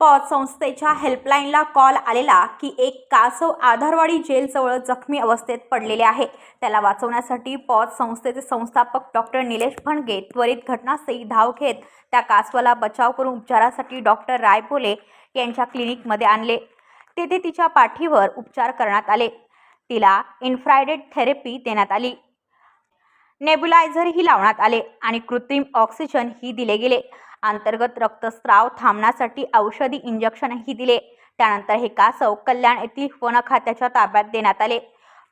Pause संस्थेच्या हेल्पलाईनला call आलेला की एक कासव आधारवाडी जेलजवळ जखमी अवस्थेत पडलेले आहे. त्याला वाचवण्यासाठी पॉज संस्थेचे संस्थापक डॉक्टर निलेश फणगे त्वरित घटनास्थळी धाव घेत त्या कासवाला बचाव करून उपचारासाठी डॉक्टर रायपोले यांच्या क्लिनिकमध्ये आणले. तेथे तिच्या पाठीवर उपचार करण्यात आले. तिला इन्फ्रायडेड थेरपी देण्यात आली. नेबुलायझरही लावण्यात आले आणि कृत्रिम ऑक्सिजन ही दिले गेले. अंतर्गत रक्तस्राव थांबण्यासाठी औषधी इंजेक्शनही दिले. त्यानंतर हे कासव कल्याण येथील वन खात्याच्या ताब्यात देण्यात आले.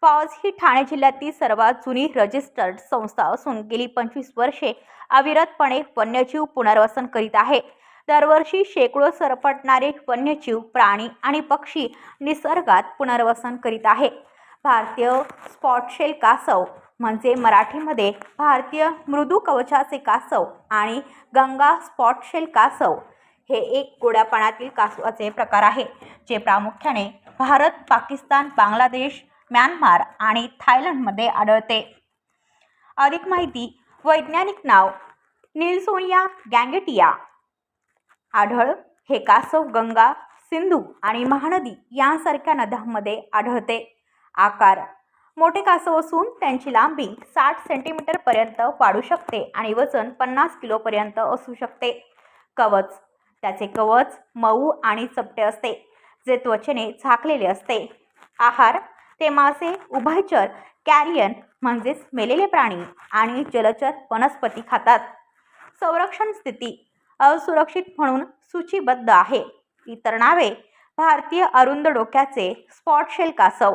पॉज ही ठाणे जिल्ह्यातील सर्वात जुनी रजिस्टर्ड संस्था असून गेली पंचवीस वर्षे अविरतपणे वन्यजीव पुनर्वसन करीत आहे. दरवर्षी शेकडो सरपटणारे वन्यजीव प्राणी आणि पक्षी निसर्गात पुनर्वसन करीत आहे. भारतीय स्पॉटशेल कासव म्हणजे मराठीमध्ये भारतीय मृदू कवचाचे कासव आणि गंगा स्पॉटशेल कासव. हे एक गोड्या पाण्यातील कासवाचे प्रकार आहे जे प्रामुख्याने भारत पाकिस्तान बांगलादेश म्यानमार आणि थायलंडमध्ये आढळते. अधिक माहिती वैज्ञानिक नाव निल्सोनिया गँगेटिया. आढळ हे कासव गंगा सिंधू आणि महानदी यांसारख्या नद्यांमध्ये आढळते. आकार. मोठे कासव असून त्यांची लांबी साठ सेंटीमीटरपर्यंत वाढू शकते आणि वजन पन्नास किलोपर्यंत असू शकते. कवच. त्याचे कवच मऊ आणि चपटे असते जे त्वचेने झाकलेले असते. आहार. ते मासे उभयचर कॅरियन म्हणजेच मेलेले प्राणी आणि जलचर वनस्पती खातात. संरक्षण स्थिती. असुरक्षित म्हणून सूचीबद्ध आहे. इतर नावे. भारतीय अरुंद डोक्याचे स्पॉट शेल कासव.